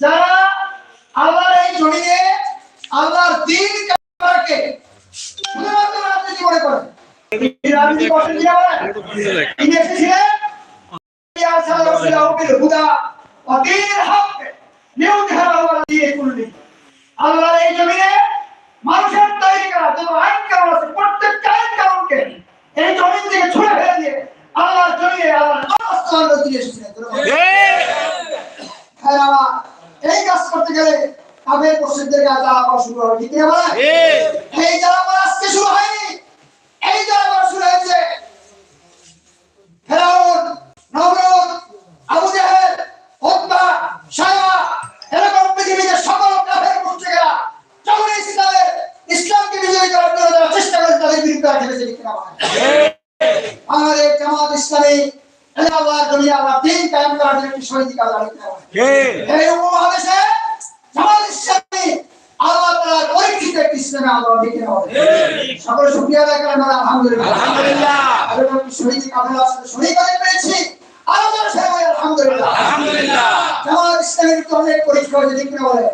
যারা আল্লাহর এই জমিনে আল্লাহর দিন কারবারকে শুধুমাত্র রাজনীতি মনে করেন। রাজনীতি করেন কি আমরা তিনি এসেছিলেন। আল্লাহর এই জমিনে মানুষের তৈরি করা যত আইন কারণ আছে করতে গেলে কাবের পশ্চিমদের কাজ জ্বালা করা শুরু হবে ঠিক না এই জ্বালা করা আজকে শুরু হয়নি। এই জ্বালা করা শুরু হয়েছে ফেরাউন নমরুদ আবু জাহেল উতবা শাইবা এরকম পৃথিবীতে সকল কাফের মুশরিকরা যখন ইসলামের ইসলামকে বিজয়ী করার জন্য যারা চেষ্টা করে তাদের বিরুদ্ধে খেলেছে ঠিক না। আমাদের জামাত ইসলামী এই আল্লাহর দুনিয়া আল্লাহ দিন কায়েম করার জন্য একটি শহীদ কাজ ঠিক না বলেন? এই উপমহাদেশে জামাত ইসলামী আল্লাহ তাআলার পরীক্ষিত একটি ইসলামী আন্দোলন ঠিক না বলেন? সকলে শুকরিয়া আদায় করেন আলহামদুলিল্লাহ। আলহামদুলিল্লাহ। শহীদ কাফেলা শহীদ হতে পেরেছি আরও যারা সবাই আলহামদুলিল্লাহ। আলহামদুলিল্লাহ। জামাত ইসলামের তো অনেক পরীক্ষা হয়েছে ঠিক না বলে।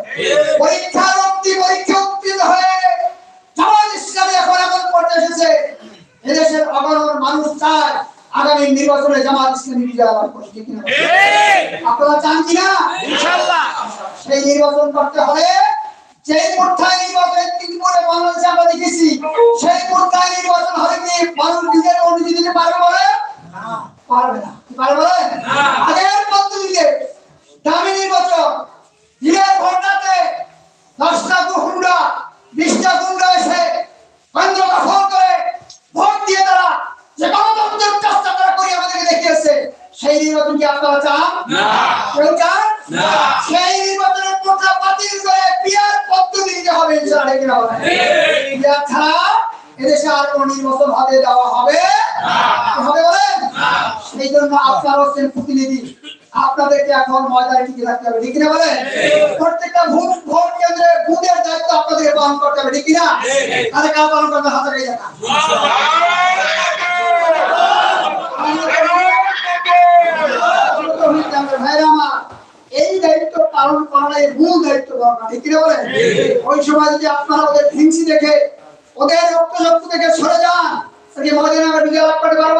পরীক্ষার অব্দি পরীক্ষা উত্তীর্ণ হয়ে জামাত ইসলামী এখন এমন পর্যায়ে এসেছে। এদেশের অগণন মানুষ চায় আগামী নির্বাচনে জামাত ইসলামী বিজয় লাভ করবে ঠিক না আপনারা চান কিনা? ইনশাআল্লাহ। সেই নির্বাচন করতে হলে যে মূর্খায় সেই মূর্খায় নির্বাচন হবে কি? মানুষ নিজের অনুমতি দিতে পারবে বলে? পারবে না। পারবে বলে? আগের পদ্ধতিতে দামি নির্বাচন দিনের ঘটনাতে দশটা গুন্ডা বিশটা গুন্ডা এসে কেন্দ্র দখল করে ভোট দিয়ে তারা যে গণতন্ত্রের চেষ্টা তারা করে আমাদেরকে দেখিয়েছে সেই নির্বাচন কি আপনারা চান? না। কেউ চান? সেই নির্বাচনের হবে ইনশাআল্লাহ ঠিক বলেন? পিয়ার ছাড়া এদেশে আর কোনো নির্বাচন হবে দেওয়া হবে? হবে বলেন সেই জন্য আপনারা হচ্ছেন প্রতিনিধি। আপনাদেরকে এখন ময়দানে টিকে থাকতে হবে ঠিক না বলেন প্রত্যেকটা ভোট ভোট কেন্দ্রে বুথের দায়িত্ব আপনাদেরকে পালন করতে হবে ঠিক না তাহলে কারা পালন করবে? হাতে রেখে ভাইরা আমার, পালন করার এই মূল দায়িত্ব দরকার ঠিক কিনা বলেন? ওই সময় যদি আপনারা ওদের হিংসি দেখে ওদের রক্ত দেখে সরে যান তাহলে ময়দানে বিজয় লাভ করতে পারব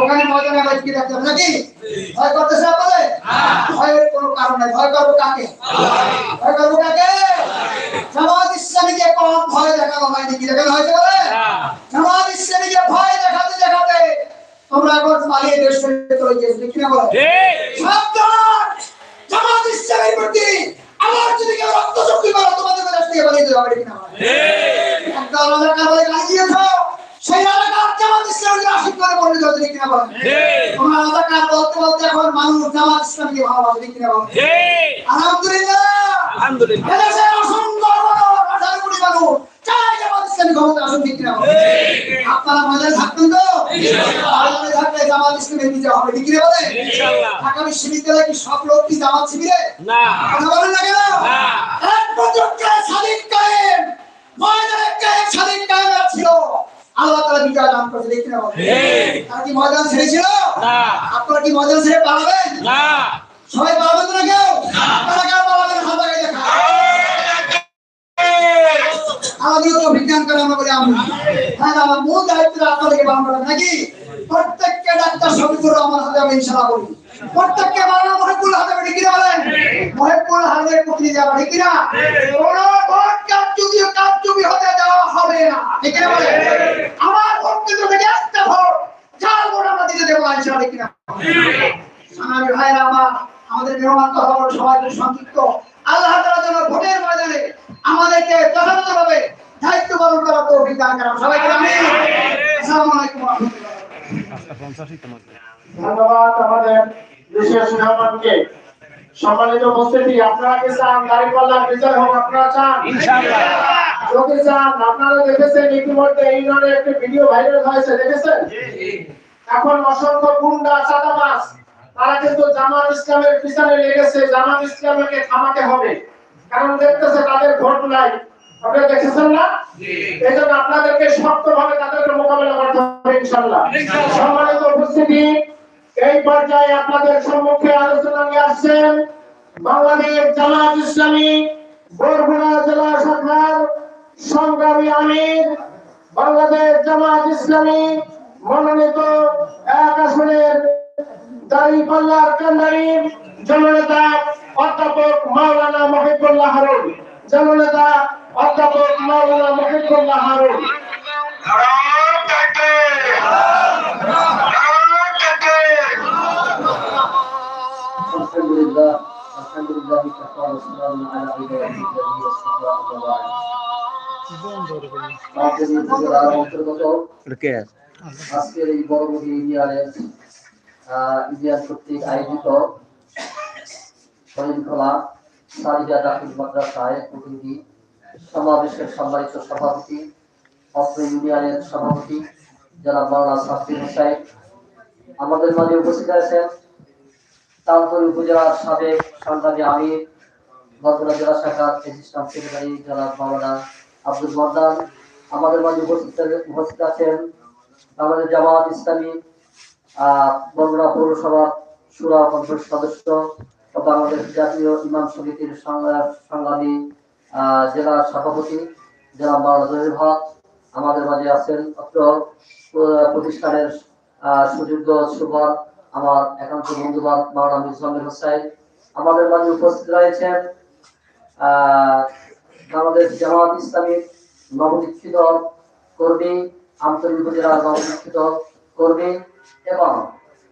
ওখানে ময়দানে কি রাখতে হবে নাকি? ভয় করতেছে আপনাদের? ভয়ের কোনো কারণ নাই। ভয় করব কাকে? ভয় করব কাকে? জামাত ইসলামীকে কম ভয় দেখানো হয়নি কি দেখানো হয়েছে বলে জামাত ইসলামীকে ভয় দেখাতে দেখাতে তোমরা এখন পালিয়ে দেশ চলে সাবধান জামাত ইসলামের প্রতি আবার যদি কেউ রক্ত চুক্তি করো তোমাদের দেশ থেকে পালিয়ে যেতে হবে ঠিক একটা এলাকা বলে লাগিয়েছ সেই এলাকার জামাত ইসলামীকে আশীর্বাদ করে পরিণত হচ্ছে ঠিক না তোমরা এলাকার বলতে বলতে এখন মানুষ জামাত ইসলামীকে ভালোবাসে ঠিক না আলহামদুলিল্লাহ। আলহামদুলিল্লাহ। অসংখ্য কোটি মানুষ ইসলামী ক্ষমতা আসুন ঠিক না আপনারা মজায় থাকবেন তো? থাকলে জামাত ইসলামের বিজয় হবে ঠিক বলে ঢাকা বিশ্ববিদ্যালয়ে কি সব লোক কি জামাত শিবিরে? না। কথা বলেন না কেন? না। এক পর্যন্ত সাদিক কায়েম। ময়দানে কায়েম সাদিক কায়েম ছিল আল্লাহ তাআলা বিজয় দান করেছে ঠিক না বলে তারা কি ময়দান ছেড়েছিল? না। আপনারা কি ময়দান ছেড়ে পালাবেন? না। সবাই পালাবেন না কেউ? আপনারা কেউ পালাবেন হাত আগে দেখা আমাদের তো বিজ্ঞান করে আমরা বলি আমি হ্যাঁ আমার মূল দায়িত্ব আপনাদেরকে করা নাকি? প্রত্যেককে ডাক্তার সবিগুলো আমার হাতে আমি ইনশাআল্লাহ বলি। প্রত্যেককে মারানো হাতে আমি ঠিক বলেন? মহিবুল হাতে প্রতিনিধি যাবে, ঠিক না কোন হতে দেওয়া হবে না, ঠিক না আমার থেকে একটা ভোট, যার ভোট আমরা দিতে দেবো না আমার ভাইরা আমার আমাদের মেহমান হওয়ার সবাই সংক্ষিপ্ত। আল্লাহ তাআলা যেন ভোটের ময়দানে আমাদেরকে যথাযথভাবে দায়িত্ব পালন করার তৌফিক দান করেন। সবাইকে আমিন আসসালামু আলাইকুম ধন্যবাদ আমাদের সম্মানিত উপস্থিতি আপনারা কি চান? দাঁড়িপাল্লার বিচার হোক আপনারা চান? ইনশাআল্লাহ। যদি চান। আপনারা দেখেছেন ইতিমধ্যে এই ধরনের একটি ভিডিও ভাইরাল হয়েছে দেখেছেন? এখন অসংখ্য গুন্ডা চাঁদাবাজ তারা কিন্তু জামাত ইসলামের পিছনে লেগেছে। জামাত ইসলামকে থামাতে হবে। কারণ দেখতেছে তাদের ভোট নাই। আপনারা দেখেছেন না? এই জন্য আপনাদেরকে শক্তভাবে তাদেরকে মোকাবেলা করতে হবে ইনশাল্লাহ সম্মানিত উপস্থিতি এই পর্যায়ে আপনাদের সম্মুখে আলোচনা নিয়ে আসছেন বাংলাদেশ জামাত ইসলামী বরগুনা জেলা শাখার সংগ্রামী আমির বাংলাদেশ জামাত ইসলামী মনোনীত এক আসনের দাড়ি পাল্লার কান্দারি জননেতা অধ্যাপক মাওলানা মহিবুল্লাহ হারুন জননেতা অধ্যাপক মাওলানা মহিবুল্লাহ হারুন الحمد لله الحمد لله كفى والسلام على عباده الذين اصطفى اما بعد আমাদের এই জেলার অন্তর্গত আজকের এই বড়মুখী ইউনিয়নের আহ, ইউনিয়ন কর্তৃক আয়োজিত সমাবেশের সভাপতি ইউনিয়নের সভাপতি আমাদের মাঝে উপস্থিত আছেন তালতলি উপজেলার সাবেক সংগ্রামী আমির, বরগুনা জেলা শাখার রেজিস্ট্রার সেক্রেটারি মাওলানা আব্দুল মর্দান আমাদের মাঝে উপস্থিত উপস্থিত আছেন আমাদের জামাত ইসলামী বরগুনা পৌরসভার সুরা কংগ্রেস সদস্য বাংলাদেশ জাতীয় ইমাম সমিতির সংগ্রা- সংগ্রামী জেলা সভাপতি জনাব মাওলানা হক আমাদের মাঝে আছেন। অত্র প্রতিষ্ঠানের সুযোগ্য সুবর আমার একান্ত বন্ধুবান মাওলানা মুসলামির হোসাইন। আমাদের মাঝে উপস্থিত রয়েছেন বাংলাদেশ জামাত ইসলামীর নবদীক্ষিত কর্মী, আন্তরিক উপজেলার নবদীক্ষিত কর্মী এবং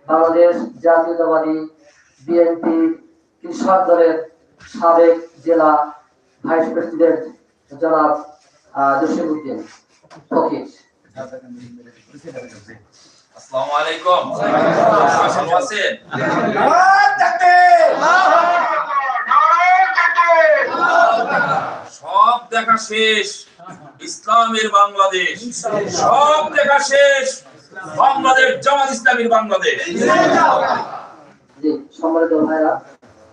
বাংলাদেশ জাতীয়তাবাদী বিএনপি কৃষক দলের সাবেক জেলা ভাইস প্রেসিডেন্ট জনাব জসিম উদ্দিন ফকির। আসসালামু আলাইকুম। ভালো আছেন সব দেখা শেষ। ইসলামের বাংলাদেশ। সব দেখা শেষ। বাংলাদেশ জামাত ইসলামীর বাংলাদেশ। সম্মানিত ভাইরা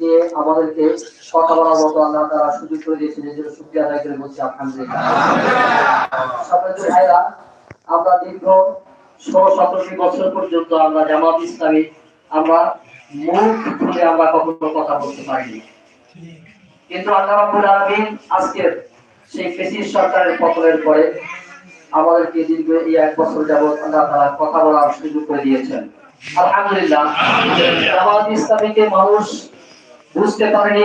নিয়ে আমাদেরকে তারা সুযোগ করে দিয়েছেন। বলছি আমরা দীর্ঘ বছর পর্যন্ত আমরা জামাত ইসলামী, আমরা মুখ আমরা কখনো কথা বলতে পারিনি। কিন্তু আল্লাহ রাব্বুল সেই ফেসিস সরকারের পতনের পরে আমাদেরকে দীর্ঘ এই এক বছর যাবত আল্লাহ তাআলা কথা বলার সুযোগ করে দিয়েছেন। আলহামদুলিল্লাহ। জামাত ইসলামীকে মানুষ বুঝতে পারেনি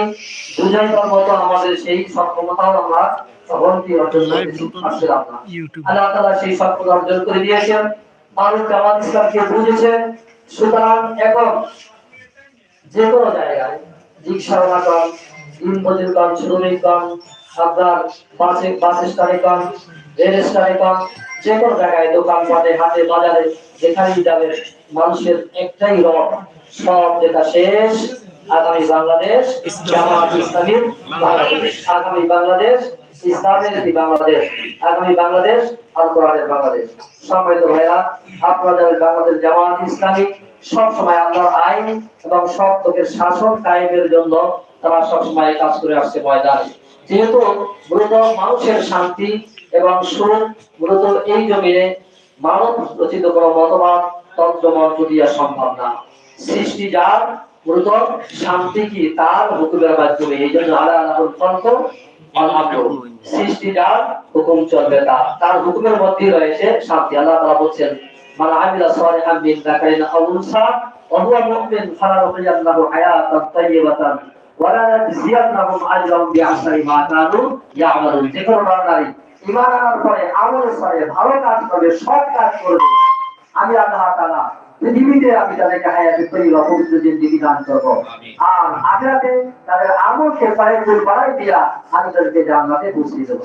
বুঝাইবার মতো আমাদের সেই সক্ষমতাও আমরা সফলতি অর্জন করতে পারছিলাম না আল্লাহ তাআলা সেই সক্ষমতা অর্জন করে দিয়েছেন। মানুষ জামাত ইসলামকে সুতরাং এখন যে কোনো জায়গায় রিক্সাওয়ালাগণ দিন মজুরগণ শ্রমিকগণ আপনার বাসে বাস স্ট্যান্ডেগণ রেল স্ট্যান্ডেগণ যে কোনো জায়গায় দোকান পাটে, হাটে, বাজারে, যেখানেই যাবে মানুষের একটাই রব, সব দেখা শেষ। আগামী বাংলাদেশ, জামাত বাংলাদেশ। আগামী বাংলাদেশ, ইসলামের বাংলাদেশ? আগামী বাংলাদেশ, আল কোরআনের বাংলাদেশ। সম্মানিত ভাইরা বাংলাদেশ জামাত ইসলামী সব সময় আল্লাহর আইন এবং সব শাসন কায়েমের জন্য তারা সবসময় কাজ করে আসছে ময়দানে। যেহেতু মূলত মানুষের শান্তি এবং সুখ মূলত এই জমিনে মানব রচিত কোনো মতবাদ তন্ত্র মন্ত্র দিয়া সম্ভব না। সৃষ্টি যার, মূলত শান্তি কি তার হুকুমের মাধ্যমে। এই জন্য আল্লাহ আল্লাহর তন্ত্র সৃষ্টি যার, হুকুম চলবে তার। তার হুকুমের মধ্যেই রয়েছে শান্তি। আল্লাহ তাআলা বলছেন ফালানুহইয়ান্নাহু হায়াতান আনার পরে আমল করে ভালো কাজ করবে সৎ কাজ করবে। আমি আল্লাহ তাআলা পৃথিবীতে আমি তাদেরকে হায়াতে তৈরি পবিত্র জিন্দিগি দান করব। আর আখেরাতে তাদের আমলকে পায়ে বাড়াই দিয়া আমি তাদেরকে জান্নাতে পৌঁছে দেবো।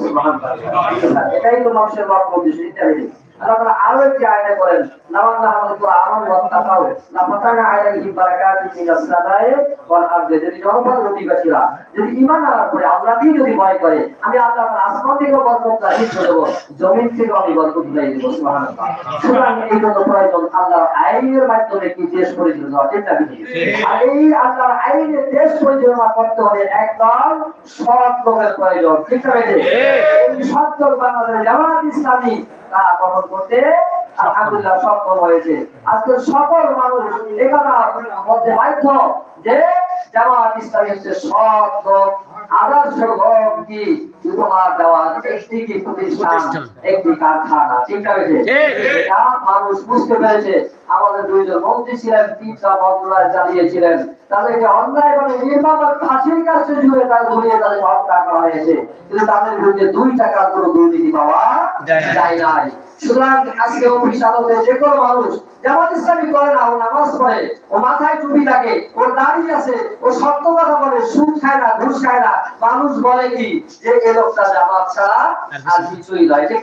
এটাই তো মানুষের বাপ উদ্দেশ্য ইত্যাদি আল্লাহ তাআলা আরও একটি আয়াতে বলেন লাওয়াল্লাহ আলাইকুম আমানু ওয়াত্তাকাউ লা ফাতানা আলাইহিম বারাকাতিন মিনাস সামায়ে ওয়াল আরদি যদি জনপদ অধিবাসীরা যদি ঈমান আনার পরে আল্লাহকেই যদি ভয় করে আমি আল্লাহ তাআলা আসমান থেকে বরকত নাযিল করে দেব জমিন থেকে আমি বরকত দিয়ে দেব সুবহানাল্লাহ। সুতরাং এই জন্য প্রয়োজন আল্লাহর আইনের মাধ্যমে কি দেশ পরিচালনা ঠিক না ঠিক? আর এই আল্লাহর আইনে দেশ পরিচালনা করতে হলে একদম সৎ লোকের প্রয়োজন। ঠিক না এই সৎ লোক বাংলাদেশ জামাত ইসলামী তা করতে আলহামদুলিল্লাহ সফল হয়েছে। আজকে সকল মানুষ এখানে মধ্যে বাধ্য যে জামাত ইসলামী সব আদর্শ কি? উপহার একটি কি প্রতিষ্ঠান? একটি কারখানা ঠিক? এটা মানুষ বুঝতে পেরেছে আমাদের দুইজন মন্ত্রী ছিলেন তিনটা মন্ত্রণালয় চালিয়েছিলেন। তাদেরকে অন্যায় ফাঁসির কাছে জুড়ে তাদের ঘুরিয়ে তাদের হত্যা করা হয়েছে। কিন্তু তাদের বিরুদ্ধে দুই টাকার কোনো দুর্নীতি পাওয়া যায় নাই। সুতরাং আজকে অফিস আদালতে যে কোনো মানুষ জামাত ইসলামী করে না ও নামাজ পড়ে ও মাথায় টুপি থাকে ওর দাড়ি আছে ও সত্য কথা বলে সুদ খায় না ঘুষ খায় না মানুষ বলে কি? যে এ লোকটা যা বাচ্চা আর কিছুই নয়। ঠিক।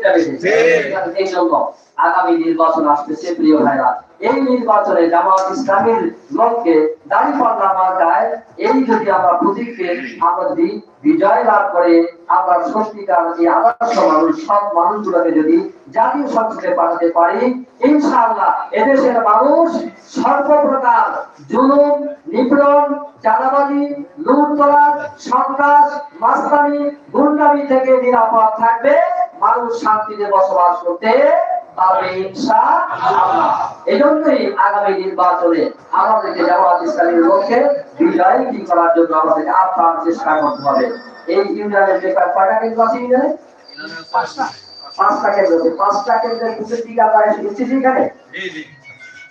এই জন্য আগামী নির্বাচন আসতেছে প্রিয় ভাইরা। এই নির্বাচনে জামাত ইসলামের লোককে দাড়ি পাল্লা মার্কায়, এই যদি আমরা প্রতীককে আমরা যদি বিজয় লাভ করে, আমরা সত্যিকার এই আদর্শ মানুষ সব মানুষগুলোকে যদি জাতীয় সংসদে পাঠাতে পারি, ইনশাআল্লাহ এদেশের মানুষ সর্বপ্রকার জুলুম, নিপীড়ন, চাঁদাবাজি, লুটতরাজ, সন্ত্রাস, মাস্তানি, গুন্ডামি থেকে নিরাপদ থাকবে। মানুষ শান্তিতে বসবাস করতে আমাদেরকে জামাত ইসলামীর লক্ষ্যে বিজয় করার জন্য আমাদেরকে আপ্রাণ চেষ্টা হবে। এই ইউনিয়নের ইউনিয়নে? পাঁচটা। কেন্দ্র পাঁচটা কেন্দ্রের দুটো টিকা পায় এসেছি সেখানে?